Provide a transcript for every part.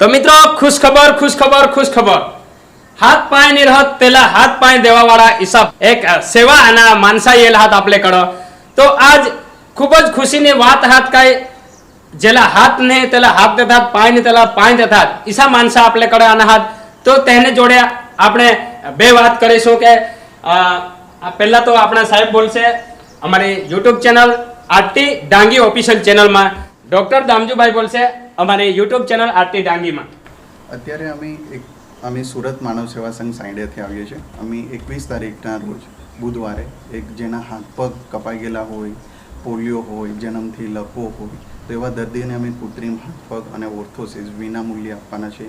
તો મિત્રો ખુશ ખબર ખુશ ખબર ખુશ ખબર હાથ પાય નિરહત પેલા હાથ પાય દેવાવાળા ઈસા એક સેવા આના માનસાયેલ હાથ આપણે કરો તો આજ ખૂબ જ ખુશીની વાત હાથ કાંઈ. જેલા હાથ હાથને તેલા હાથ દેતા પાયને તેલા પાય દેતા ઈસા માનસા આપણે કરે આના હાથ. તો તેને જોડે આપણે બે વાત કરીશું કે પહેલા તો આપણા સાહેબ બોલશે, અમારી YouTube channel RT Dangi official ચેનલમાં. ડોક્ટર દામજુભાઈ બોલશે અમારી યુટ્યુબ ચેનલ આરતી ડાંગીમાં. અત્યારે અમે એક અમે સુરત માનવ સેવા સંઘ સાંઈડેથી આવીએ છીએ. અમે એકવીસ તારીખના રોજ બુધવારે એક જેના હાથ પગ કપાઈ ગયેલા હોય, પોલિયો હોય, જન્મથી લકવો હોય, તો એવા દર્દીને અમે કૃત્રિમ હાથ પગ અને ઓર્થોસિસ વિના મૂલ્યે આપવાના છે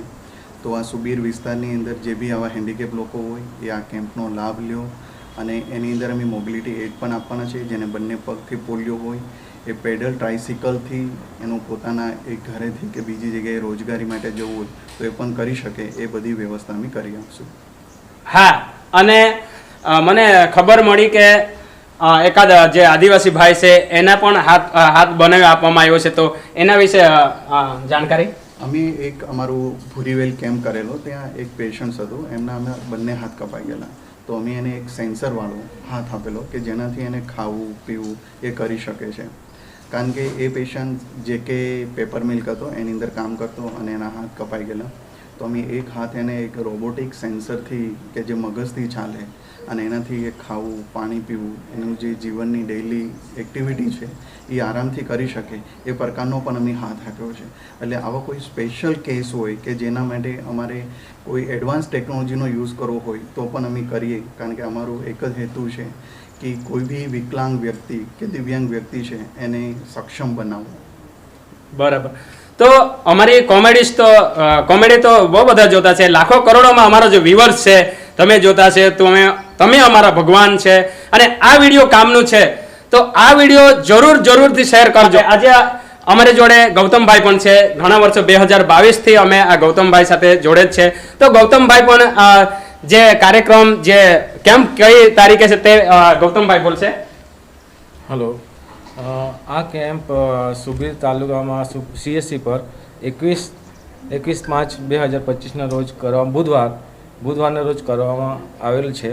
તો આ સુબીર વિસ્તારની અંદર જે બી આવા હેન્ડીકેપ લોકો હોય, એ આ કેમ્પનો લાભ લ્યો અને એની અંદર અમે મોબિલિટી એડ પણ આપવાના છે જેને બંને પગથી પોલિયો હોય એ પેડલ ટ્રાઇસિકલથી એનું પોતાના એક ઘરેથી કે બીજી જગ્યાએ રોજગારી માટે જવું હોય તો એ પણ કરી શકે એ બધી વ્યવસ્થા અમે કરી આપશું. હા અને મને ખબર મળી કે એકાદ જે આદિવાસી ભાઈ છે એના પણ હાથ હાથ બનાવી આપવામાં આવ્યો છે તો એના વિશે જાણકારી? અમે એક અમારું ભૂરીવેલ કેમ્પ કરેલો ત્યાં એક પેશન્ટ હતું એમના અમે બંને હાથ કપાઈ ગયેલા. તો અમે એને એક સેન્સરવાળો હાથ આપેલો કે જેનાથી એને ખાવું પીવું એ કરી શકે છે. કારણ કે એ પેશન્ટ જે કે પેપર મિલ્ક હતો એની અંદર કામ કરતો અને એના હાથ કપાઈ ગયેલા. તો અમે એક હાથ એને એક રોબોટિક સેન્સરથી કે જે મગજથી ચાલે અને એનાથી એ ખાવું, પાણી પીવું, એનું જે જીવનની ડેઇલી એક્ટિવિટી છે, એ આરામથી કરી શકે. એ પ્રકારનો પણ અમે હાથ આપ્યો છે. એટલે આવા કોઈ સ્પેશિયલ કેસ હોય કે જેના માટે અમારે કોઈ એડવાન્સ ટેકનોલોજીનો યુઝ કરવો હોય તો પણ અમે કરીએ. કારણ કે અમારું એક જ હેતુ છે કે કોઈ બી વિકલાંગ વ્યક્તિ કે દિવ્યાંગ વ્યક્તિ છે, એને સક્ષમ બનાવવું. બરાબર. તો અમારી કોમેડીસ તો કોમેડી તો બહુ બધા જોતા છે. લાખો કરોડોમાં અમારો જે વ્યુઅર્સ છે, તમે જોતા છે તો અમે તમે અમારા ભગવાન છે. અને આ વીડિયો કામનું છે. તો આ વીડિયો જરૂર, જરૂરથી શેર કરજો. આજે અમારી જોડે ગૌતમભાઈ પણ છે. ઘણા વર્ષો, બે હજાર બાવીસથી અમે આ ગૌતમભાઈ સાથે જોડે જ છે. તો ગૌતમભાઈ પણ જે કાર્યક્રમ જે કેમ્પ કઈ તારીખે છે તે ગૌતમભાઈ બોલશે. હલો. આ કેમ્પ સુબીર તાલુકામાં સીએસસી પર એકવીસ એકવીસ માર્ચ બે હજાર પચીસના રોજ કરવા, બુધવાર, બુધવારના રોજ કરવામાં આવેલ છે.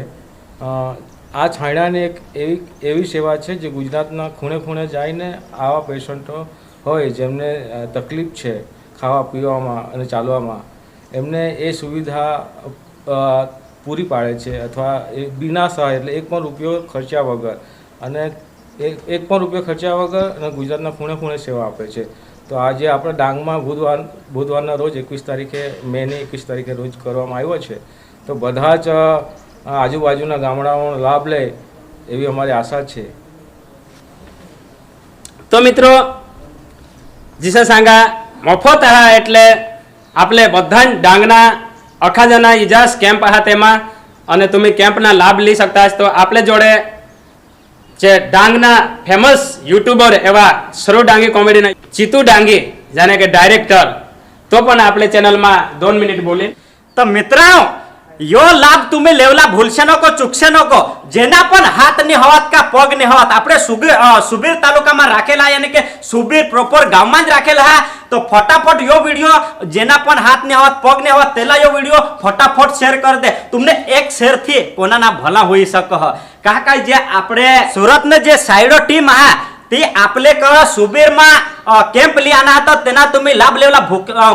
આ છાંયડાની એક એવી એવી સેવા છે જે ગુજરાતના ખૂણે ખૂણે જઈને આવા પેશન્ટો હોય જેમને તકલીફ છે ખાવા પીવામાં અને ચાલવામાં, એમને એ સુવિધા પૂરી પાડે છે અથવા એ બિના સહાય એટલે એક પણ રૂપિયો ખર્ચ્યા વગર અને એક પણ રૂપિયો ખર્ચ્યા વગર અને ગુજરાતના ખૂણે ખૂણે સેવા આપે છે. તો આજે આપણે ડાંગમાં બુધવાર, બુધવારના રોજ એકવીસ તારીખે, મેની એકવીસ તારીખે રોજ કરવામાં આવ્યો છે. તો બધા જ આજુબાજુના ગામડાઓનો લાભ લે એવી અમારી આશા છે. તો મિત્રો, જીસા સાંગા, મફત એટલે આપણે બધા ડાંગના અખાજાના ઇજાસ કેમ્પ હા તેમાં અને તમે કેમ્પના લાભ લઈ શકતા હશો. તો આપણે જોડે જે ડાંગના ફેમસ યુટ્યુબર એવા સરો ડાંગી કોમેડીના ચિતુ ડાંગી, જાણે કે ડાયરેક્ટર તો પણ આપણે ચેનલમાં દોન મિનિટ બોલી. તો મિત્રો યો લાભ તમે લેવલા ભૂલશે નકો ચૂકશે નકો જેના પણ હાથ ને હવાત કા પગ ને હવાત. આપણે સુબીર તાલુકામાં રાખેલા યાને કે સુબીર પ્રોપર ગામમાં જ રાખેલા હા. તો ફટાફટ યો વિડિયો, જેના પણ હાથ ને હવાત પગ ને હવાત, તેલા યો વિડિયો ફટાફટ શેર કરી દે. તમને એક શેરથી કોનાના ભલા હોઈ શકો કાકા જે આપણે સુરત ને જે સાઈડો ટીમ હા, તે આપલે કહ સુબીરમાં કેમ્પ લે હતા. તેના તમે લાભ લેવલા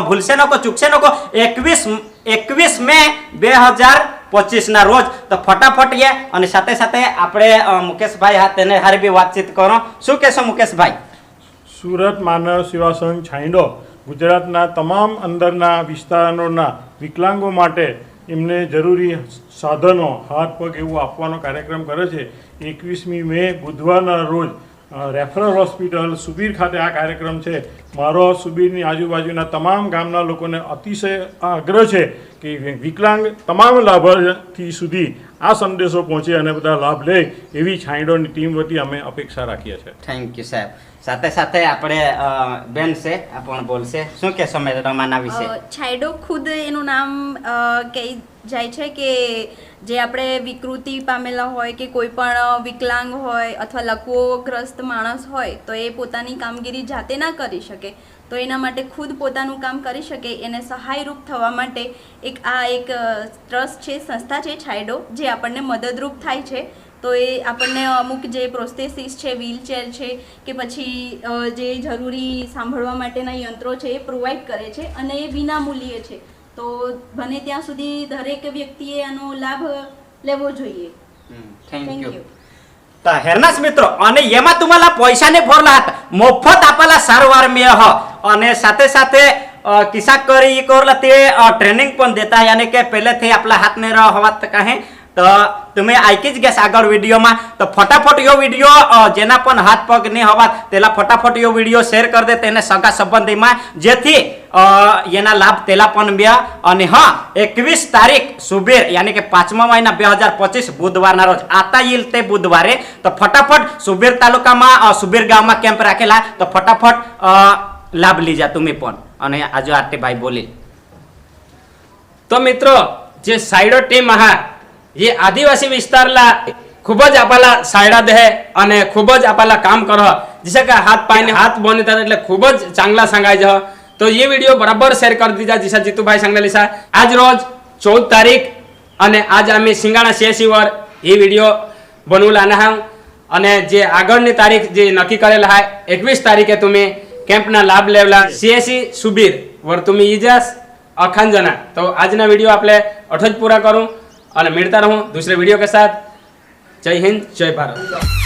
ભૂલશે નકો ચૂકશે નકો એકવીસ એકવીસ મે બે હજાર પચીસના રોજ. તો ફટાફટ એ અને સાથે સાથે આપણે મુકેશભાઈ હા, તેને હારે બી વાતચીત કરો. શું કહેશો મુકેશભાઈ? સુરત, માનવ સેવા સંઘ છાંયડો, ગુજરાતના તમામ અંદરના વિસ્તારોના વિકલાંગો માટે એમને જરૂરી સાધનો, હાથ, પગ એવું આપવાનો કાર્યક્રમ કરે છે. એકવીસમી મે બુધવારના રોજ રેફરલ હોસ્પિટલ સુબીર ખાતે આ કાર્યક્રમ છે. મારો સુબીરની આજુબાજુના તમામ ગામના લોકોને અતિશય આગ્રહ છે કે વિકલાંગ તમામ લાભાર્થી સુધી આ સંદેશો પહોંચે અને બધા લાભ લે એવી છાંયડોની ટીમ વતી અમે અપેક્ષા રાખીએ છીએ. થેન્ક યુ સાહેબ. સાથે સાથે આપણે બેન છે પણ બોલશે. શું કહેશો મેડમ આના વિશે? છાંયડો ખુદ એનું નામ કે કહી જાય છે કે જે આપણે વિકૃતિ પામેલા હોય કે કોઈ પણ વિકલાંગ હોય અથવા લકવોગ્રસ્ત માણસ હોય, તો એ પોતાની કામગીરી જાતે ના કરી શકે. તો એના માટે ખુદ પોતાનું કામ કરી શકે, એને સહાયરૂપ થવા માટે એક આ એક ટ્રસ્ટ છે, સંસ્થા છે, છાયડો, જે આપણને મદદરૂપ થાય છે. તો એ આપણને અમુક જે પ્રોસ્થેસિસ છે વ્હીલચેર છે, કે પછી જે જરૂરી સાંભળવા માટેના યંત્રો છે, એ પ્રોવાઈડ કરે છે અને એ વિનામૂલ્યે છે. તો બને ત્યાં સુધી દરેક વ્યક્તિએ આનો લાભ લેવો જોઈએ. થેન્ક યુ તો હેરનાસ મિત્રો અને એમાં તમારા પૈસાને ભરલાત મફત આપેલા સારવાર મેહ અને સાથે સાથે કિસ્સા કરી કરલા તે ટ્રેનિંગ પણ દેતા યાને કે પહેલેથી આપણા હાથને રહ હોવા કહે તો તમે આઈકી જ ગેસ આગળ વિડીયોમાં. તો ફટાફટ યો વીડિયો જેના પણ હાથ પગ નહીં હોવા, તેલા ફટાફટ યો વીડિયો શેર કરી દે તેને સગા સંબંધીમાં. જેથી એના લાભ તેલા પણ બે અને હા, એકવીસ તારીખ સુબેર, યાની કે પાંચમા મહિના બે હજાર પચીસ, બુધવારના રોજ. આતા ઈલ તે બુધવારે. તો ફટાફટ સુબેર તાલુકામાં સુબેર ગામમાં કેમ્પ રાખેલા. તો ફટાફટ લાભ લીજા તમે પણ. અને આજુ આરતી ભાઈ બોલી. તો મિત્રો, જે સાઈડો ટીમ હા એ આદિવાસી વિસ્તારલા ખૂબ જ આપાલા સાયડા દે અને ખૂબ જ આપાલા કામ કરો જૈસે કે હાથ પાઈને હાથ બની થાય એટલે ખૂબ જ ચાંગલા સંગાય જ તો એ વીડિયો બરાબર શેર કરી દીધા જીસા જીતુભાઈ સંગલેસા આજ રોજ ચૌદ તારીખ અને આજ અમે સિંગાણા સિયાસી વર એ વીડિયો બનવું લાના હા અને જે આગળની તારીખ જે નક્કી કરેલા હા એકવીસ તારીખે તમે કેમ્પના લાભ લેવલા સિયાસી સુબીર વર તમે ઈજાસ અખાંજના તો આજના વીડિયો આપણે અઠજ પૂરા કરું और मिलता रहूँ दूसरे वीडियो के साथ जय हिंद जय भारत